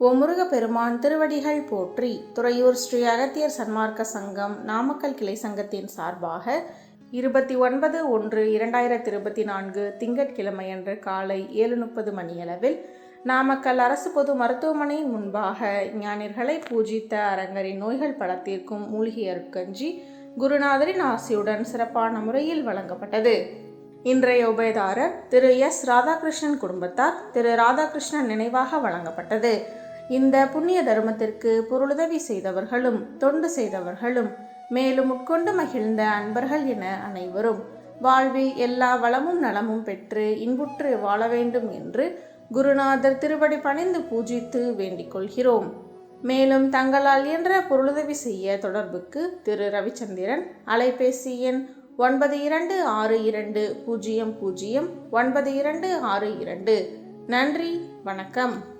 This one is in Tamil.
ஓ முருகப்பெருமான் திருவடிகள் போற்றி துறையூர் ஸ்ரீ அகத்தியர் சன்மார்க்க சங்கம் நாமக்கல் கிளை சங்கத்தின் சார்பாக இருபத்தி ஒன்பது ஒன்று இரண்டாயிரத்தி இருபத்தி நான்கு திங்கட்கிழமையன்று காலை ஏழு முப்பது மணியளவில் நாமக்கல் அரசு பொது மருத்துவமனை முன்பாக ஞானிகளை பூஜித்த அரங்கரின் நோய்கள் பலத்திற்கும் மூலிகை அருட்கஞ்சி குருநாதரின் ஆசியுடன் சிறப்பான முறையில் வழங்கப்பட்டது. இன்றைய உபயதாரர் திரு எஸ். ராதாகிருஷ்ணன் குடும்பத்தார் திரு. ராதாகிருஷ்ணன் நினைவாக வழங்கப்பட்டது. இந்த புண்ணிய தர்மத்திற்கு பொருளுதவி செய்தவர்களும் தொண்டு செய்தவர்களும் மேலும் உட்கொண்டு மகிழ்ந்த அன்பர்கள் என அனைவரும் வாழ்வில் எல்லா வளமும் நலமும் பெற்று இன்புற்று வாழ வேண்டும் என்று குருநாதர் திருவடி பணிந்து பூஜித்து வேண்டிக் கொள்கிறோம். மேலும் தங்களால் இயன்ற பொருளுதவி செய்ய தொடர்புக்கு திரு. ரவிச்சந்திரன் அலைபேசி எண் ஒன்பது இரண்டு ஆறு இரண்டு பூஜ்ஜியம் பூஜ்ஜியம் ஒன்பது இரண்டு ஆறு இரண்டு. நன்றி வணக்கம்.